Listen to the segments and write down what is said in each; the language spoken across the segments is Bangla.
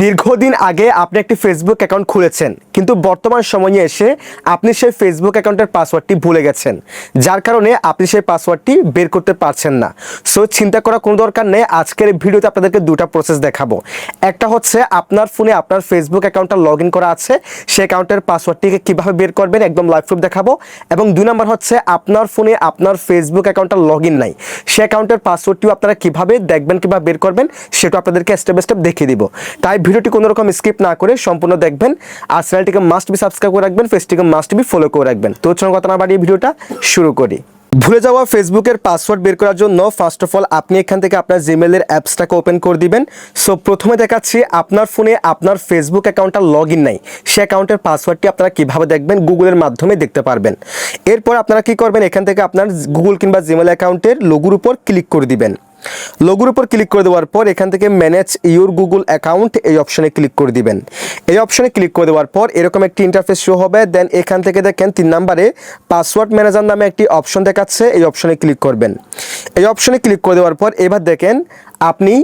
দীর্ঘদিন আগে আপনি একটি ফেসবুক অ্যাকাউন্ট খুলেছেন, কিন্তু বর্তমান সময়ে এসে আপনি সেই ফেসবুক অ্যাকাউন্টের পাসওয়ার্ডটি ভুলে গেছেন, যার কারণে আপনি সেই পাসওয়ার্ডটি বের করতে পারছেন না। সো চিন্তা করা কোনো দরকার নেই, আজকের ভিডিওতে আপনাদেরকে দুটা প্রসেস দেখাবো। একটা হচ্ছে আপনার ফোনে আপনার ফেসবুক অ্যাকাউন্টটা লগ ইন করা আছে, সেই অ্যাকাউন্টের পাসওয়ার্ডটিকে কীভাবে বের করবেন একদম লাইভ প্রুফ দেখাবো। এবং দুই নম্বর হচ্ছে আপনার ফোনে আপনার ফেসবুক অ্যাকাউন্টটা লগ ইন নাই, সেই অ্যাকাউন্টের পাসওয়ার্ডটিও আপনারা কীভাবে দেখবেন কিংবা বের করবেন, সেটা আপনাদেরকে স্টেপ বাই স্টেপ দেখিয়ে দিব। তাই ভিডিওটি কোনো রকম স্কিপ না করে সম্পূর্ণ দেখবেন। আর চ্যানেলটিকে মাস্ট বি সাবস্ক্রাইব করে রাখবেন ফেসটিকে মাস্ট বি ফলো করে রাখবেন। তো চলুন কথা না বাড়িয়ে ভিডিওটা শুরু করি। ভুলে যাওয়া ফেসবুকের পাসওয়ার্ড বের করার জন্য ফার্স্ট অফ অল আপনি এখান থেকে আপনার জিমেলের অ্যাপসটাকে ওপেন করে দিবেন। সো প্রথমে দেখাচ্ছি আপনার ফোনে আপনার ফেসবুক অ্যাকাউন্টটা লগ ইন নাই। সে অ্যাকাউন্টের পাসওয়ার্ডটি আপনারা কীভাবে দেখবেন গুগলের মাধ্যমে দেখতে পারবেন। এরপর আপনারা কি করবেন? এখান থেকে আপনার গুগল কিংবা জিমেল অ্যাকাউন্টের লোগোর উপর ক্লিক করে দিবেন। লোগোর উপর ক্লিক করে দেওয়ার পর এখান থেকে ম্যানেজ ইউর গুগল অ্যাকাউন্ট এই অপশনে ক্লিক করে দিবেন। এই অপশনে ক্লিক করে দেওয়ার পর এরকম একটি ইন্টারফেস শো হবে দেন এখান থেকে দেখেন তিন নাম্বারে পাসওয়ার্ড ম্যানেজার নামে একটি অপশন দেখাচ্ছে, এই অপশনে ক্লিক করবেন। এই অপশনে ক্লিক করে দেওয়ার পর এবার দেখেন আপনি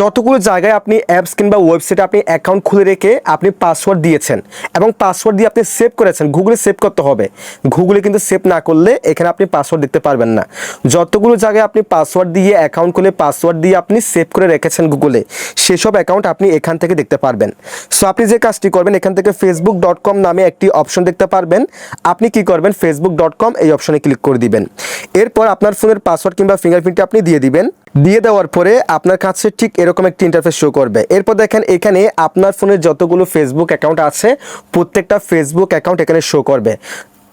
যতগুলো জায়গায় আপনি অ্যাপস কিংবা ওয়েবসাইটে আপনি অ্যাকাউন্ট খুলে রেখে আপনি পাসওয়ার্ড দিয়েছেন এবং পাসওয়ার্ড দিয়ে আপনি সেভ করেছেন গুগলে সেভ করতে হবে। গুগলে কিন্তু সেভ না করলে এখানে আপনি পাসওয়ার্ড দিতে পারবেন না। যতগুলো জায়গায় আপনি পাসওয়ার্ড দিয়ে অ্যাকাউন্ট খুলে পাসওয়ার্ড দিয়ে আপনি সেভ করে রেখেছেন গুগলে সেসব অ্যাকাউন্ট আপনি এখান থেকে দেখতে পারবেন। সো আপনি যে কাজটি করবেন, এখান থেকে ফেসবুক ডট কম নামে একটি অপশন দেখতে পারবেন। আপনি কি করবেন ফেসবুক ডট কম এই অপশনে ক্লিক করে দিবেন। এরপর আপনার ফোনের পাসওয়ার্ড কিংবা ফিঙ্গারপ্রিন্টটি আপনি দিয়ে দিবেন। দিয়ে দেওয়ার পরে আপনার কাছে ঠিক এরকম একটি ইন্টারফেস শো করবে। এরপর দেখেন এখানে আপনার ফোনের যতগুলো ফেসবুক অ্যাকাউন্ট আছে, প্রত্যেকটা ফেসবুক অ্যাকাউন্ট এখানে শো করবে।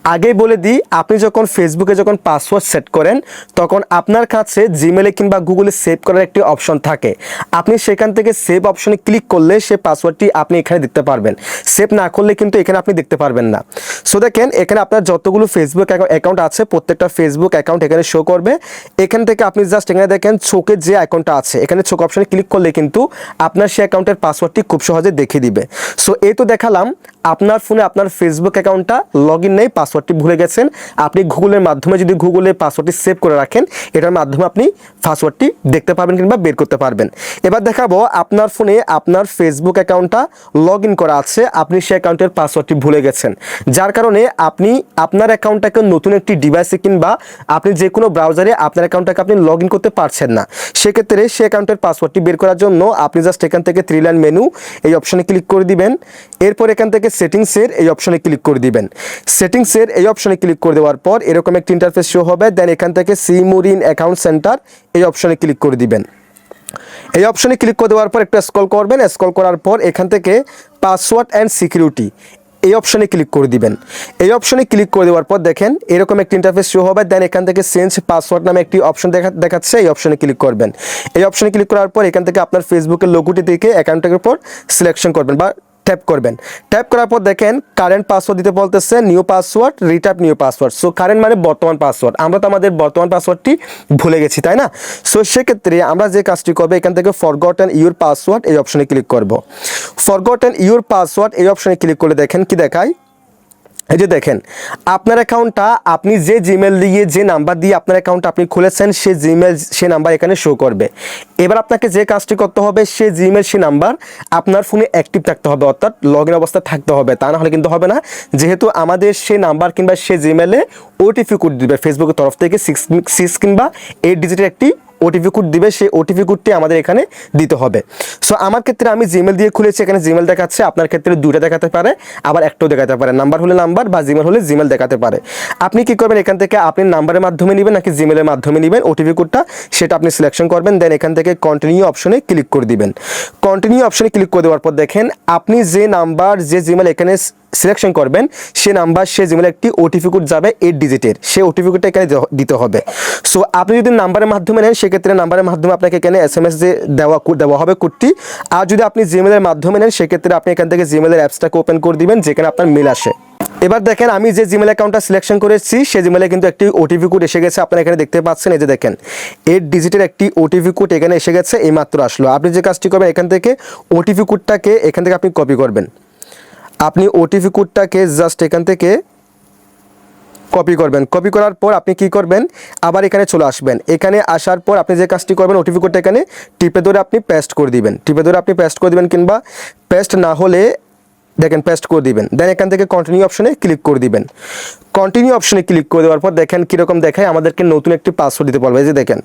আগেই বলে দিই, আপনি যখন ফেসবুকে যখন পাসওয়ার্ড সেট করেন, তখন আপনার কাছে জিমেলে কিংবা গুগলে সেভ করার একটি অপশন থাকে। আপনি সেখান থেকে সেভ অপশনে ক্লিক করলে সে পাসওয়ার্ডটি আপনি এখানে দেখতে পারবেন। সেভ না করলে কিন্তু এখানে আপনি দেখতে পারবেন না। সো দেখেন, এখানে আপনার যতগুলো ফেসবুক অ্যাকাউন্ট আছে, প্রত্যেকটা ফেসবুক অ্যাকাউন্ট এখানে শো করবে। এখান থেকে আপনি জাস্ট এখানে দেখেন চোখের যে অ্যাকাউন্টটা আছে, এখানে চোখ অপশানে ক্লিক করলে কিন্তু আপনার সেই অ্যাকাউন্টের পাসওয়ার্ডটি খুব সহজে দেখিয়ে দিবে। সো এই তো দেখালাম, আপনার ফোনে আপনার ফেসবুক অ্যাকাউন্টটা লগ ইন নেই পাসওয়ার্ডটি ভুলে গেছেন। আপনি গুগলের মাধ্যমে যদি গুগলে পাসওয়ার্ডটি সেভ করে রাখেন, এটার মাধ্যমে আপনি পাসওয়ার্ডটি দেখতে পারবেন কিংবা বের করতে পারবেন। এবার দেখাবো, আপনার ফোনে আপনার ফেসবুক অ্যাকাউন্টটা লগ ইন করা আছে, আপনি সেই অ্যাকাউন্টের পাসওয়ার্ডটি ভুলে গেছেন। যার কারণে আপনি আপনার অ্যাকাউন্টটাকে নতুন একটি ডিভাইসে কিংবা আপনি যে কোনো ব্রাউজারে আপনার অ্যাকাউন্টটাকে আপনি লগ ইন করতে পারছেন না। সেক্ষেত্রে সেই অ্যাকাউন্টের পাসওয়ার্ডটি বের করার জন্য আপনি জাস্ট এখান থেকে থ্রি লাইন মেনু এই অপশনে ক্লিক করে দিবেন। এরপর এখান থেকে সেটিংসের এই অপশনে ক্লিক করে দিবেন। সেটিংসের এই অপশনে ক্লিক করে দেওয়ার পর এরকম একটি ইন্টারফেস শো হবে দেন এখান থেকে সিমুরিন অ্যাকাউন্ট সেন্টার এই অপশনে ক্লিক করে দিবেন। এই অপশনে ক্লিক করে দেওয়ার পর একটু স্ক্রল করবেন। স্ক্রল করার পর এখান থেকে পাসওয়ার্ড অ্যান্ড সিকিউরিটি এই অপশনে ক্লিক করে দিবেন। এই অপশনে ক্লিক করে দেওয়ার পর দেখেন এরকম একটি ইন্টারফেস শো হবে দেন এখান থেকে চেঞ্জ পাসওয়ার্ড নামে একটি অপশন দেখা দেখাচ্ছে, এই অপশনে ক্লিক করবেন। এই অপশনে ক্লিক করার পর এখান থেকে আপনার ফেসবুকের লোগোটি দেখে অ্যাকাউন্টের উপর সিলেকশন করবেন বা ট্যাপ করবেন। ট্যাপ করার পর দেখেন কারেন্ট পাসওয়ার্ড দিতে বলতেছে new password retype new password so current মানে বর্তমান পাসওয়ার্ড আমরা তো আমাদের বর্তমান পাসওয়ার্ডটি ভুলে গেছি, তাই না? সো সেক্ষেত্রে আমরা যে কাজটি করব, এখান থেকে ফরগট ফরগটেন ইউর পাসওয়ার্ড এই অপশনে ক্লিক করব। ফরগটেন ইউর পাসওয়ার্ড এই অপশনে ক্লিক করলে দেখেন কি দেখায়? এই যে দেখেন, আপনার অ্যাকাউন্টটা আপনি যে জিমেল দিয়ে, যে নাম্বার দিয়ে আপনার অ্যাকাউন্ট আপনি খুলেছেন, সে জিমেল সে নাম্বার এখানে শো করবে। এবার আপনাকে যে কাজটি করতে হবে, সে জিমেল সে নাম্বার আপনার ফোনে অ্যাক্টিভ থাকতে হবে, অর্থাৎ লগ ইন অবস্থায় থাকতে হবে। তা না হলে কিন্তু হবে না। যেহেতু আমাদের সে নাম্বার কিংবা সে জিমেলে ওটিপি কোড দিবে ফেসবুকের তরফ থেকে সিক্স সিক্স কিংবা এইট ডিজিটের একটি ওটিপি কোড দিবে, সেই ওটিপি কোডটি আমাদের এখানে দিতে হবে। সো আমার ক্ষেত্রে আমি জিমেল দিয়ে খুলেছি, এখানে জিমেল দেখাচ্ছে, আপনার ক্ষেত্রে দুইটা দেখাতে পারে, আবার একটাও দেখাতে পারে। নাম্বার হলে নাম্বার বা জিমেল হলে জিমেল দেখাতে পারে। আপনি কি করবেন, এখান থেকে আপনি নাম্বারের মাধ্যমে নেবেন নাকি জিমেলের মাধ্যমে নেবেন? ওটিপি কোডটা সেটা আপনি সিলেকশন করবেন দেন এখান থেকে কন্টিনিউ অপশনে ক্লিক করে দিবেন। কন্টিনিউ অপশনে ক্লিক করে দেওয়ার পর দেখেন, আপনি যে নাম্বার যে জিমেল এখানে সিলেকশন করবেন, সে নাম্বার সে জিমেলে একটি ওটিপি কোড যাবে এইট ডিজিটের সেই ওটিপি কোডটা এখানে দিতে হবে। সো আপনি যদি নাম্বারের মাধ্যমে নেন, সেক্ষেত্রে নাম্বারের মাধ্যমে আপনাকে এখানে এস এম এস যে দেওয়া দেওয়া হবে কোডটি আর যদি আপনি জিমেলের মাধ্যমে নেন, সেক্ষেত্রে আপনি এখান থেকে জিমেলের অ্যাপসটাকে ওপেন করে দিবেন, যেখানে আপনার মেল আসে। এবার দেখেন, আমি যে জিমেল অ্যাকাউন্টটা সিলেকশন করেছি সেই জিমেলে কিন্তু একটি ওটিপি কোড এসে গেছে। আপনারা এখানে দেখতে পাচ্ছেন, এই যে দেখেন এইট ডিজিটের একটি ওটিপি কোড এখানে এসে গেছে এই মাত্র আসলো। আপনি যে কাজটি করবেন, এখান থেকে ওটিপি কোডটাকে এখান থেকে আপনি কপি করবেন। আপনি ওটিপি কোডটাকে জাস্ট এখান থেকে কপি করবেন। কপি করার পর আপনি কি করবেন? আবার এখানে চলে আসবেন। এখানে আসার পর আপনি যে কাজটি করবেন ওটিপি কোডটা এখানে টিপে ধরে আপনি পেস্ট করে দিবেন। টিপে ধরে আপনি পেস্ট করে দিবেন কিংবা পেস্ট না হলে দেখেন পেস্ট করে দিবেন। দেন এখান থেকে কন্টিনিউ অপশনে ক্লিক করে দিবেন। কন্টিনিউ অপশনে ক্লিক করে দেওয়ার পর দেখেন কীরকম দেখায়। আমাদেরকে নতুন একটি পাসওয়ার্ড দিতে পারবে যে দেখেন।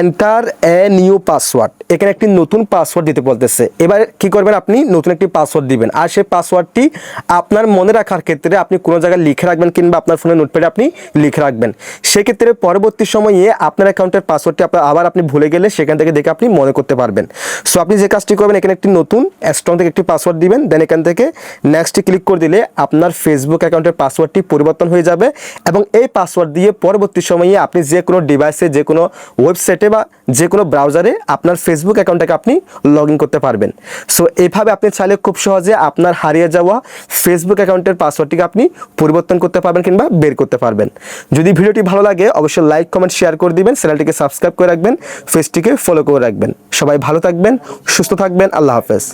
এন্টার এ নিউ পাসওয়ার্ড এখানে একটি নতুন পাসওয়ার্ড দিতে বলতেছে। এবার কি করবেন আপনি? নতুন একটি পাসওয়ার্ড দিবেন। আর সেই পাসওয়ার্ডটি আপনার মনে রাখার ক্ষেত্রে আপনি কোনো জায়গায় লিখে রাখবেন কিংবা আপনার ফোনের নোটপ্যাডে আপনি লিখে রাখবেন। সেক্ষেত্রে পরবর্তী সময়ে আপনার অ্যাকাউন্টের পাসওয়ার্ডটি আপনার আবার আপনি ভুলে গেলে সেখান থেকে দেখে আপনি মনে করতে পারবেন। সো আপনি যে কাজটি করবেন, এখানে একটি নতুন স্ট্রং থেকে একটি পাসওয়ার্ড দিবেন। দেন এখান থেকে নেক্সটে ক্লিক করে দিলে আপনার ফেসবুক অ্যাকাউন্টের পাসওয়ার্ডটি পরিবর্তন হয়ে যাবে। এবং এই পাসওয়ার্ড দিয়ে পরবর্তী সময়ে আপনি যে কোনো ডিভাইসে যে কোনো ওয়েবসাইটে বা যে কোনো ব্রাউজারে আপনার ফেসবুক অ্যাকাউন্টটাকে আপনি লগ ইন করতে পারবেন। সো এভাবে আপনি চাইলে খুব সহজে আপনার হারিয়ে যাওয়া ফেসবুক অ্যাকাউন্টের পাসওয়ার্ডটিকে আপনি পরিবর্তন করতে পারবেন কিংবা বের করতে পারবেন। যদি ভিডিওটি ভালো লাগে, অবশ্যই লাইক কমেন্ট শেয়ার করে দিবেন, চ্যানেলটিকে সাবস্ক্রাইব করে রাখবেন ফেসটিকে ফলো করে রাখবেন। সবাই ভালো থাকবেন, সুস্থ থাকবেন, আল্লাহ হাফেজ।